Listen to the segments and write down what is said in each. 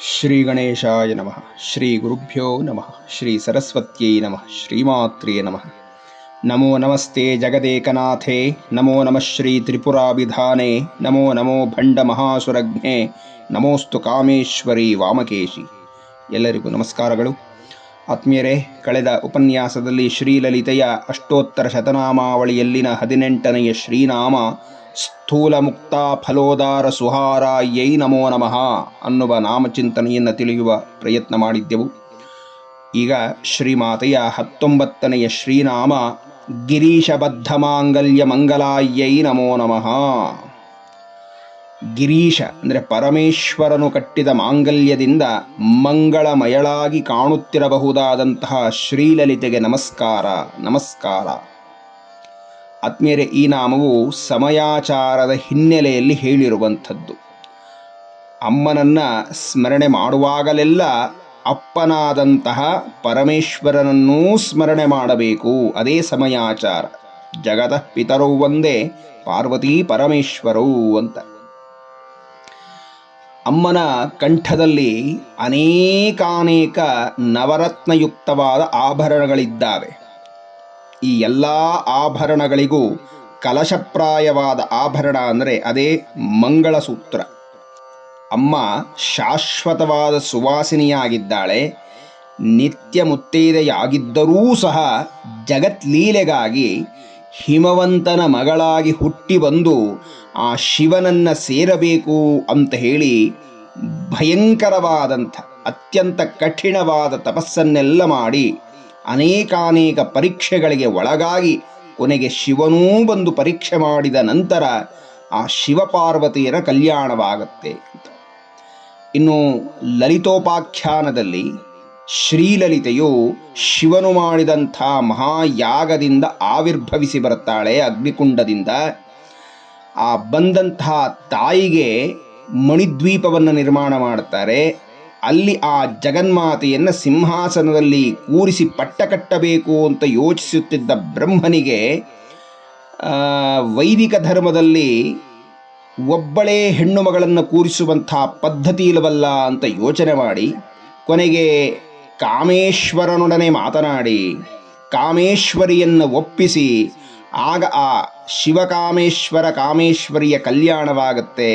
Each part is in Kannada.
ಶ್ರೀ ಗಣೇಶಾಯ ನಮಃ ಶ್ರೀ ಗುರುಭ್ಯೋ ನಮಃ ಶ್ರೀ ಸರಸ್ವತ್ಯೈ ನಮಃ ಶ್ರೀಮಾತ್ರೇ ನಮಃ ನಮೋ ನಮಸ್ತೆ ಜಗದೇಕನಾಥೇ ನಮೋ ನಮಃ ಶ್ರೀ ತ್ರಿಪುರಾಭಿಧಾನೇ ನಮೋ ನಮೋ ಭಂಡ ಮಹಾಸುರಜ್ಞೆ ನಮೋಸ್ತು ಕಾಮೇಶ್ವರಿ ವಾಮಕೇಶಿ ಎಲ್ಲರಿಗೂ ನಮಸ್ಕಾರಗಳು. ಆತ್ಮೀಯರೇ, ಕಳೆದ ಉಪನ್ಯಾಸದಲ್ಲಿ ಶ್ರೀಲಲಿತೆಯ ಅಷ್ಟೋತ್ತರ ಶತನಾಮಾವಳಿಯಲ್ಲಿನ ಹದಿನೆಂಟನೆಯ ಶ್ರೀನಾಮ ಸ್ಥೂಲ ಮುಕ್ತ ಫಲೋದಾರ ಸುಹಾರ ಯೈ ನಮೋ ನಮಃ ಅನ್ನುವ ನಾಮಚಿಂತನೆಯನ್ನು ತಿಳಿಯುವ ಪ್ರಯತ್ನ ಮಾಡಿದ್ದೆವು. ಈಗ ಶ್ರೀಮಾತೆಯ ಹತ್ತೊಂಬತ್ತನೆಯ ಶ್ರೀನಾಮ ಗಿರೀಶಬದ್ಧ ಮಾಂಗಲ್ಯ ಮಂಗಲಾಯೈ ನಮೋ ನಮಃ. ಗಿರೀಶ ಅಂದರೆ ಪರಮೇಶ್ವರನು ಕಟ್ಟಿದ ಮಾಂಗಲ್ಯದಿಂದ ಮಂಗಳಮಯಳಾಗಿ ಕಾಣುತ್ತಿರಬಹುದಾದಂತಹ ಶ್ರೀಲಲಿತೆಗೆ ನಮಸ್ಕಾರ ನಮಸ್ಕಾರ. ಆತ್ಮೀಯರೇ, ಈ ನಾಮವು ಸಮಯಾಚಾರದ ಹಿನ್ನೆಲೆಯಲ್ಲಿ ಹೇಳಿರುವಂಥದ್ದು. ಅಮ್ಮನನ್ನು ಸ್ಮರಣೆ ಮಾಡುವಾಗಲೆಲ್ಲ ಅಪ್ಪನಾದಂತಹ ಪರಮೇಶ್ವರನನ್ನೂ ಸ್ಮರಣೆ ಮಾಡಬೇಕು. ಅದೇ ಸಮಯಾಚಾರ. ಜಗದ ಪಿತರೌ ಒಂದೇ, ಪಾರ್ವತಿ ಪರಮೇಶ್ವರೌ ಅಂತ. ಅಮ್ಮನ ಕಂಠದಲ್ಲಿ ಅನೇಕಾನೇಕ ನವರತ್ನಯುಕ್ತವಾದ ಆಭರಣಗಳಿದ್ದಾವೆ. ಈ ಎಲ್ಲ ಆಭರಣಗಳಿಗೂ ಕಲಶಪ್ರಾಯವಾದ ಆಭರಣ ಅಂದರೆ ಅದೇ ಮಂಗಳಸೂತ್ರ. ಅಮ್ಮ ಶಾಶ್ವತವಾದ ಸುವಾಸಿನಿಯಾಗಿದ್ದಾಳೆ. ನಿತ್ಯ ಮುತ್ತೈದೆಯಾಗಿದ್ದರೂ ಸಹ ಜಗತ್ಲೀಲೆಗಾಗಿ ಹಿಮವಂತನ ಮಗಳಾಗಿ ಹುಟ್ಟಿ ಬಂದು ಆ ಶಿವನನ್ನ ಸೇರಬೇಕು ಅಂತ ಹೇಳಿ ಭಯಂಕರವಾದಂಥ, ಅತ್ಯಂತ ಕಠಿಣವಾದ ತಪಸ್ಸನ್ನೆಲ್ಲ ಮಾಡಿ ಅನೇಕಾನೇಕ ಪರೀಕ್ಷೆಗಳಿಗೆ ಒಳಗಾಗಿ ಕೊನೆಗೆ ಶಿವನೂ ಬಂದು ಪರೀಕ್ಷೆ ಮಾಡಿದ ನಂತರ ಆ ಶಿವಪಾರ್ವತಿಯರ ಕಲ್ಯಾಣವಾಗತ್ತೆ. ಇನ್ನು ಲಲಿತೋಪಾಖ್ಯಾನದಲ್ಲಿ ಶ್ರೀಲಲಿತೆಯು ಶಿವನು ಮಾಡಿದಂಥ ಮಹಾಯಾಗದಿಂದ ಆವಿರ್ಭವಿಸಿ ಬರುತ್ತಾಳೆ ಅಗ್ನಿಕುಂಡದಿಂದ. ಆ ಬಂದಂತಹ ತಾಯಿಗೆ ಮಣಿದ್ವೀಪವನ್ನು ನಿರ್ಮಾಣ ಮಾಡ್ತಾರೆ. ಅಲ್ಲಿ ಆ ಜಗನ್ಮಾತೆಯನ್ನು ಸಿಂಹಾಸನದಲ್ಲಿ ಕೂರಿಸಿ ಪಟ್ಟ ಕಟ್ಟಬೇಕು ಅಂತ ಯೋಚಿಸುತ್ತಿದ್ದ ಬ್ರಹ್ಮನಿಗೆ ವೈದಿಕ ಧರ್ಮದಲ್ಲಿ ಒಬ್ಬಳೇ ಹೆಣ್ಣು ಮಗಳನ್ನು ಕೂರಿಸುವಂಥ ಪದ್ಧತಿ ಇಲ್ಲವಲ್ಲ ಅಂತ ಯೋಚನೆ ಮಾಡಿ, ಕೊನೆಗೆ ಕಾಮೇಶ್ವರನೊಡನೆ ಮಾತನಾಡಿ, ಕಾಮೇಶ್ವರಿಯನ್ನು ಒಪ್ಪಿಸಿ, ಆಗ ಆ ಶಿವಕಾಮೇಶ್ವರ ಕಾಮೇಶ್ವರಿಯ ಕಲ್ಯಾಣವಾಗತ್ತೆ,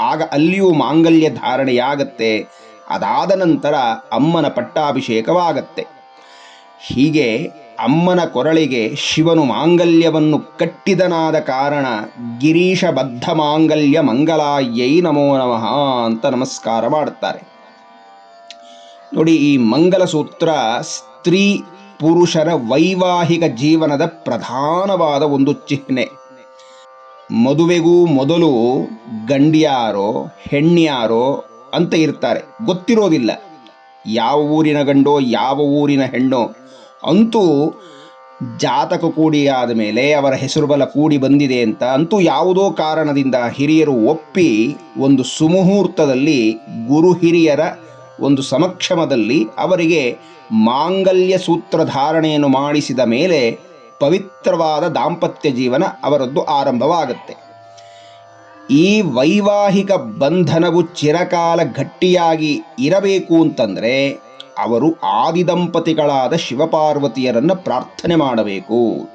ಆಗ ಅಲ್ಲಿಯೂ ಮಾಂಗಲ್ಯ ಧಾರಣೆಯಾಗತ್ತೆ ಅದಾದ ನಂತರ ಅಮ್ಮನ ಪಟ್ಟಾಭಿಷೇಕವಾಗತ್ತೆ. ಹೀಗೆ ಅಮ್ಮನ ಕೊರಳಿಗೆ ಶಿವನು ಮಾಂಗಲ್ಯವನ್ನು ಕಟ್ಟಿದನಾದ ಕಾರಣ ಗಿರೀಶ ಬದ್ಧ ಮಾಂಗಲ್ಯ ಮಂಗಲಾಯ್ಯೈ ನಮೋ ನಮಃ ಅಂತ ನಮಸ್ಕಾರ ಮಾಡುತ್ತಾರೆ ನೋಡಿ, ಈ ಮಂಗಲಸೂತ್ರ ಸ್ತ್ರೀ ಪುರುಷರ ವೈವಾಹಿಕ ಜೀವನದ ಪ್ರಧಾನವಾದ ಒಂದು ಚಿಹ್ನೆ. ಮದುವೆಗೂ ಮೊದಲು ಗಂಡಿಯಾರೋ ಹೆಣ್ಯಾರೋ ಅಂತ ಇರ್ತಾರೆ. ಗೊತ್ತಿರೋದಿಲ್ಲ. ಯಾವ ಊರಿನ ಗಂಡೋ, ಯಾವ ಊರಿನ ಹೆಣ್ಣೋ. ಅಂತೂ ಜಾತಕ ಕೂಡಿ ಆದ ಮೇಲೆ ಅವರ ಹೆಸರು ಬಲ ಕೂಡಿ ಬಂದಿದೆ ಅಂತ ಅಂತೂ ಯಾವುದೋ ಕಾರಣದಿಂದ ಹಿರಿಯರು ಒಪ್ಪಿ ಒಂದು ಸುಮುಹೂರ್ತದಲ್ಲಿ ಗುರು ಹಿರಿಯರ ಒಂದು ಸಮಕ್ಷಮದಲ್ಲಿ ಅವರಿಗೆ ಮಾಂಗಲ್ಯ ಸೂತ್ರ ಧಾರಣೆಯನ್ನು ಮಾಡಿಸಿದ ಮೇಲೆ ಪವಿತ್ರವಾದ ದಾಂಪತ್ಯ ಜೀವನ ಅವರದ್ದು ಆರಂಭವಾಗುತ್ತೆ. ಈ ವೈವಾಹಿಕ ಬಂಧನವು ಚಿರಕಾಲ ಗಟ್ಟಿಯಾಗಿ ಇರಬೇಕು ಅಂತಂದರೆ ಅವರು ಆದಿದಂಪತಿಗಳಾದ ಶಿವಪಾರ್ವತಿಯರನ್ನು ಪ್ರಾರ್ಥನೆ ಮಾಡಬೇಕು.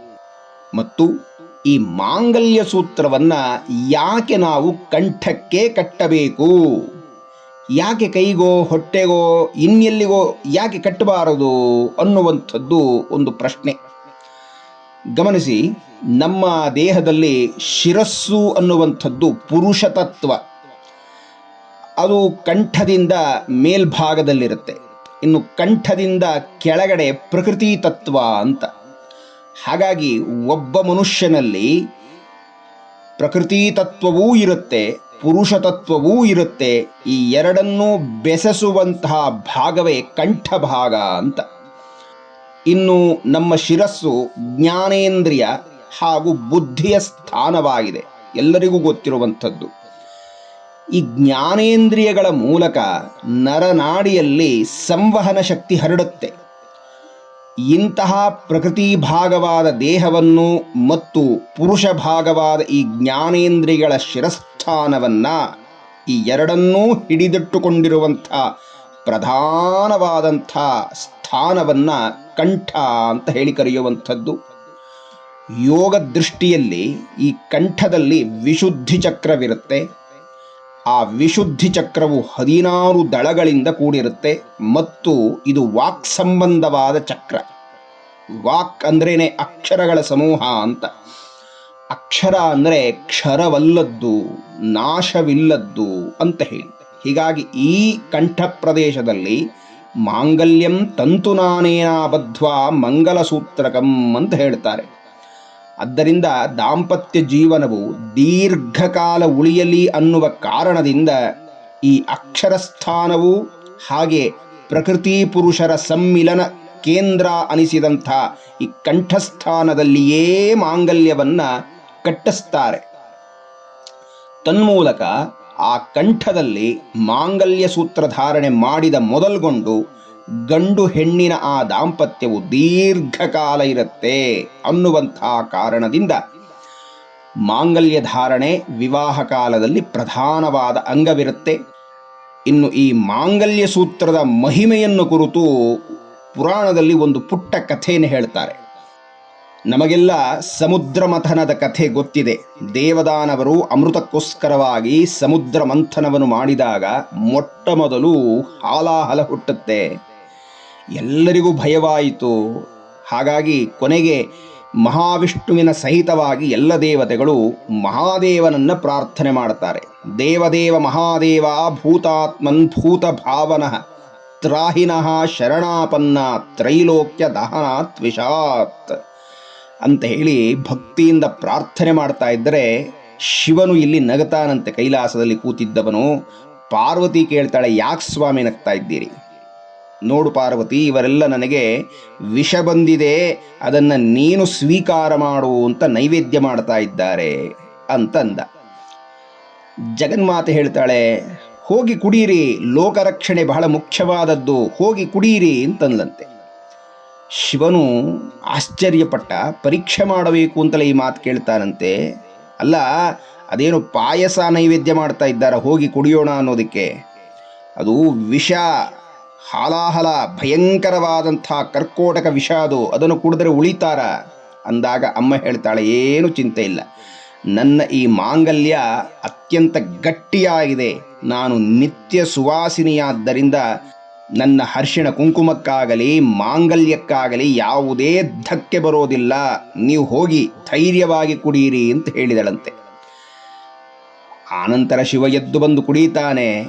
ಮತ್ತು ಈ ಮಾಂಗಲ್ಯ ಸೂತ್ರವನ್ನ ಯಾಕೆ ನಾವು ಕಂಠಕ್ಕೆ ಕಟ್ಟಬೇಕು? ಯಾಕೆ ಕೈಗೋ, ಹೊಟ್ಟೆಗೋ ಇನ್ನೆಲ್ಲಿಗೋ ಯಾಕೆ ಕಟ್ಟಬಾರದು ಅನ್ನುವಂಥದ್ದು ಒಂದು ಪ್ರಶ್ನೆ. ಗಮನಿಸಿ, ನಮ್ಮ ದೇಹದಲ್ಲಿ ಶಿರಸ್ಸು ಅನ್ನುವಂಥದ್ದು ಪುರುಷ ತತ್ವ. ಅದು ಕಂಠದಿಂದ ಮೇಲ್ಭಾಗದಲ್ಲಿರುತ್ತೆ. ಇನ್ನು ಕಂಠದಿಂದ ಕೆಳಗಡೆ ಪ್ರಕೃತಿ ತತ್ವ ಅಂತ. ಹಾಗಾಗಿ ಒಬ್ಬ ಮನುಷ್ಯನಲ್ಲಿ ಪ್ರಕೃತಿ ತತ್ವವೂ ಇರುತ್ತೆ, ಪುರುಷ ತತ್ವವೂ ಇರುತ್ತೆ, ಈ ಎರಡನ್ನೂ ಬೆಸಸುವಂತಹ ಭಾಗವೇ ಕಂಠ ಭಾಗ ಅಂತ. ಇನ್ನು ನಮ್ಮ ಶಿರಸ್ಸು ಜ್ಞಾನೇಂದ್ರಿಯ ಹಾಗೂ ಬುದ್ಧಿಯ ಸ್ಥಾನವಾಗಿದೆ. ಎಲ್ಲರಿಗೂ ಗೊತ್ತಿರುವಂಥದ್ದು. ಈ ಜ್ಞಾನೇಂದ್ರಿಯಗಳ ಮೂಲಕ ನರನಾಡಿಯಲ್ಲಿ ಸಂವಹನ ಶಕ್ತಿ ಹರಡುತ್ತೆ. ಇಂತಹ ಪ್ರಕೃತಿ ಭಾಗವಾದ ದೇಹವನ್ನು ಮತ್ತು ಪುರುಷ ಭಾಗವಾದ ಈ ಜ್ಞಾನೇಂದ್ರಿಯಗಳ ಶಿರಸ್ಥಾನವನ್ನು ಈ ಎರಡನ್ನೂ ಹಿಡಿದಿಟ್ಟುಕೊಂಡಿರುವಂಥ ಪ್ರಧಾನವಾದಂಥ ಸ್ಥಾನವನ್ನು ಕಂಠ ಅಂತ ಹೇಳಿ ಕರೆಯುವಂಥದ್ದು. ಯೋಗ ದೃಷ್ಟಿಯಲ್ಲಿ ಈ ಕಂಠದಲ್ಲಿ ವಿಶುದ್ಧಿ ಚಕ್ರವಿರುತ್ತೆ. ಆ ವಿಶುದ್ಧಿ ಚಕ್ರವು ಹದಿನಾರು ದಳಗಳಿಂದ ಕೂಡಿರುತ್ತೆ ಮತ್ತು ಇದು ವಾಕ್ ಸಂಬಂಧವಾದ ಚಕ್ರ. ವಾಕ್ ಅಂದ್ರೇನೆ ಅಕ್ಷರಗಳ ಸಮೂಹ ಅಂತ. ಅಕ್ಷರ ಅಂದರೆ ಕ್ಷರವಲ್ಲದ್ದು, ನಾಶವಿಲ್ಲದ್ದು ಅಂತ ಹೇಳಿ. ಹೀಗಾಗಿ ಈ ಕಂಠ ಪ್ರದೇಶದಲ್ಲಿ ಮಾಂಗಲ್ಯಂ ತಂತುನಾನೇನ ಬದ್ಧ್ವಾ ಮಂಗಲಸೂತ್ರಕಂ ಅಂತ ಹೇಳ್ತಾರೆ. ಆದ್ದರಿಂದ ದಾಂಪತ್ಯ ಜೀವನವು ದೀರ್ಘಕಾಲ ಉಳಿಯಲಿ ಅನ್ನುವ ಕಾರಣದಿಂದ ಈ ಅಕ್ಷರಸ್ಥಾನವು ಹಾಗೆ ಪ್ರಕೃತಿ ಪುರುಷರ ಸಮ್ಮಿಲನ ಕೇಂದ್ರ ಅನಿಸಿದಂಥ ಈ ಕಂಠಸ್ಥಾನದಲ್ಲಿಯೇ ಮಾಂಗಲ್ಯವನ್ನು ಕಟ್ಟಿಸ್ತಾರೆ. ತನ್ಮೂಲಕ ಆ ಕಂಠದಲ್ಲಿ ಮಾಂಗಲ್ಯ ಸೂತ್ರ ಧಾರಣೆ ಮಾಡಿದ ಮೊದಲ್ಗೊಂಡು ಗಂಡು ಹೆಣ್ಣಿನ ಆ ದಾಂಪತ್ಯವು ದೀರ್ಘಕಾಲ ಇರುತ್ತೆ ಅನ್ನುವಂಥ ಕಾರಣದಿಂದ ಮಾಂಗಲ್ಯ ಧಾರಣೆ ವಿವಾಹ ಕಾಲದಲ್ಲಿ ಪ್ರಧಾನವಾದ ಅಂಗವಿರುತ್ತೆ. ಇನ್ನು ಈ ಮಾಂಗಲ್ಯ ಸೂತ್ರದ ಮಹಿಮೆಯನ್ನು ಕುರಿತು ಪುರಾಣದಲ್ಲಿ ಒಂದು ಪುಟ್ಟ ಕಥೆಯನ್ನು ಹೇಳ್ತಾರೆ. ನಮಗೆಲ್ಲ ಸಮುದ್ರ ಮಥನದ ಕಥೆ ಗೊತ್ತಿದೆ. ದೇವದಾನವರು ಅಮೃತಕ್ಕೋಸ್ಕರವಾಗಿ ಸಮುದ್ರ ಮಂಥನವನ್ನು ಮಾಡಿದಾಗ ಮೊಟ್ಟ ಮೊದಲು ಹಾಲಾಹಲ ಹುಟ್ಟುತ್ತೆ. ಎಲ್ಲರಿಗೂ ಭಯವಾಯಿತು. ಹಾಗಾಗಿ ಕೊನೆಗೆ ಮಹಾವಿಷ್ಣುವಿನ ಸಹಿತವಾಗಿ ಎಲ್ಲ ದೇವತೆಗಳು ಮಹಾದೇವನನ್ನ ಪ್ರಾರ್ಥನೆ ಮಾಡ್ತಾರೆ. ದೇವದೇವ ಮಹಾದೇವ ಭೂತಾತ್ಮನ್ ಭೂತ ಭಾವನಃ ತ್ರಾಹಿನಃ ಶರಣಾಪನ್ನ ತ್ರೈಲೋಕ್ಯ ದಹನಾತ್ ವಿಷಾತ್. ಅಂತ ಹೇಳಿ ಭಕ್ತಿಯಿಂದ ಪ್ರಾರ್ಥನೆ ಮಾಡ್ತಾ ಇದ್ದರೆ ಶಿವನು ಇಲ್ಲಿ ನಗತಾನಂತೆ ಕೈಲಾಸದಲ್ಲಿ ಕೂತಿದ್ದವನು. ಪಾರ್ವತಿ ಕೇಳ್ತಾಳೆ, ಯಾಕೆ ಸ್ವಾಮಿ ನಗ್ತಾ ಇದ್ದೀರಿ? ನೋಡು ಪಾರ್ವತಿ, ಇವರೆಲ್ಲ ನನಗೆ ವಿಷ ಬಂದಿದೆ. ಅದನ್ನು ನೀನು ಸ್ವೀಕಾರ ಮಾಡು ಅಂತ ನೈವೇದ್ಯ ಮಾಡ್ತಾ ಇದ್ದಾರೆ ಅಂತಂದ. ಜಗನ್ಮಾತೆ ಹೇಳ್ತಾಳೆ, ಹೋಗಿ ಕುಡೀರಿ, ಲೋಕರಕ್ಷಣೆ ಬಹಳ ಮುಖ್ಯವಾದದ್ದು. ಹೋಗಿ ಕುಡೀರಿ ಅಂತಂದ್ಲಂತೆ. ಶಿವನು ಆಶ್ಚರ್ಯಪಟ್ಟ, ಪರೀಕ್ಷೆ ಮಾಡಬೇಕು ಅಂತಲೇ ಈ ಮಾತು ಕೇಳ್ತಾನಂತೆ. ಅಲ್ಲ, ಅದೇನು ಪಾಯಸ ನೈವೇದ್ಯ ಮಾಡ್ತಾ ಇದ್ದಾರೆ, ಹೋಗಿ ಕುಡಿಯೋಣ ಅನ್ನೋದಕ್ಕೆ. ಅದು ವಿಷ, ಹಾಲಾಹಲ, ಭಯಂಕರವಾದಂಥ ಕರ್ಕೋಟಕ ವಿಷ ಅದು, ಅದನ್ನು ಕುಡಿದ್ರೆ ಉಳಿತಾರ? ಅಂದಾಗ ಅಮ್ಮ ಹೇಳ್ತಾಳೆ, ಏನು ಚಿಂತೆ ಇಲ್ಲ. ನನ್ನ ಈ ಮಾಂಗಲ್ಯ ಅತ್ಯಂತ ಗಟ್ಟಿಯಾಗಿದೆ. ನಾನು ನಿತ್ಯ ಸುವಾಸಿನಿಯಾದ್ದರಿಂದ ನನ್ನ ಹರ್ಷಿಣ ಕುಂಕುಮಕ್ಕಾಗಲಿ, ಮಾಂಗಲ್ಯಕ್ಕಾಗಲಿ ಯಾವುದೇ ಧಕ್ಕೆ ಬರೋದಿಲ್ಲ. ನೀವು ಹೋಗಿ ಧೈರ್ಯವಾಗಿ ಕುಡಿಯಿರಿ ಅಂತ ಹೇಳಿದಳಂತೆ. ಆನಂತರ ಶಿವ ಎದ್ದು ಬಂದು ಕುಡಿತಾನೆ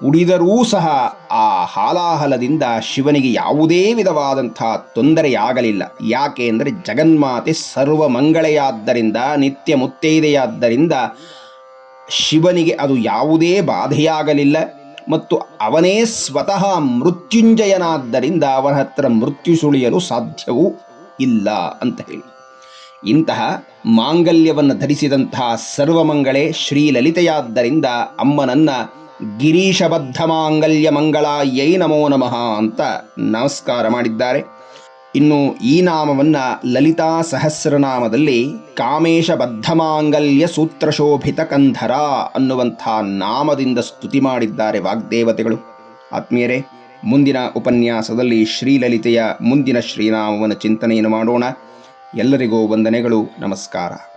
ಕುಡಿದರೂ ಸಹ ಆ ಹಾಲಾಹಲದಿಂದ ಶಿವನಿಗೆ ಯಾವುದೇ ವಿಧವಾದಂಥ ತೊಂದರೆಯಾಗಲಿಲ್ಲ. ಯಾಕೆ ಅಂದರೆ ಜಗನ್ಮಾತೆ ಸರ್ವ ಮಂಗಳೆಯಾದ್ದರಿಂದ ನಿತ್ಯ ಮುತ್ತೈದೆಯಾದ್ದರಿಂದ ಶಿವನಿಗೆ ಅದು ಯಾವುದೇ ಬಾಧೆಯಾಗಲಿಲ್ಲ. ಮತ್ತು ಅವನೇ ಸ್ವತಃ ಮೃತ್ಯುಂಜಯನಾದ್ದರಿಂದ ಅವನ ಹತ್ರ ಮೃತ್ಯು ಸುಳಿಯಲು ಸಾಧ್ಯವೂ ಇಲ್ಲ ಅಂತ ಹೇಳಿ. ಇಂತಹ ಮಾಂಗಲ್ಯವನ್ನು ಧರಿಸಿದಂತಹ ಸರ್ವಮಂಗಳೇ ಶ್ರೀಲಲಿತೆಯಾದ್ದರಿಂದ ಅಮ್ಮನನ್ನ ಗಿರೀಶಬದ್ಧ ಮಾಂಗಲ್ಯ ಮಂಗಳಾಯೈ ನಮೋ ನಮಃ ಅಂತ ನಮಸ್ಕಾರ ಮಾಡಿದ್ದಾರೆ. ಇನ್ನು ಈ ನಾಮವನ್ನ ಲಲಿತಾ ಸಹಸ್ರನಾಮದಲ್ಲಿ ಕಾಮೇಶ ಬದ್ಧಮಾಂಗಲ್ಯ ಸೂತ್ರಶೋಭಿತ ಕಂಧರ ಅನ್ನುವಂಥ ನಾಮದಿಂದ ಸ್ತುತಿ ಮಾಡಿದ್ದಾರೆ ವಾಗ್ದೇವತೆಗಳು. ಆತ್ಮೀಯರೇ, ಮುಂದಿನ ಉಪನ್ಯಾಸದಲ್ಲಿ ಶ್ರೀಲಲಿತೆಯ ಮುಂದಿನ ಶ್ರೀನಾಮವನ್ನು ಚಿಂತನೆಯನ್ನು ಮಾಡೋಣ. ಎಲ್ಲರಿಗೂ ವಂದನೆಗಳು, ನಮಸ್ಕಾರ.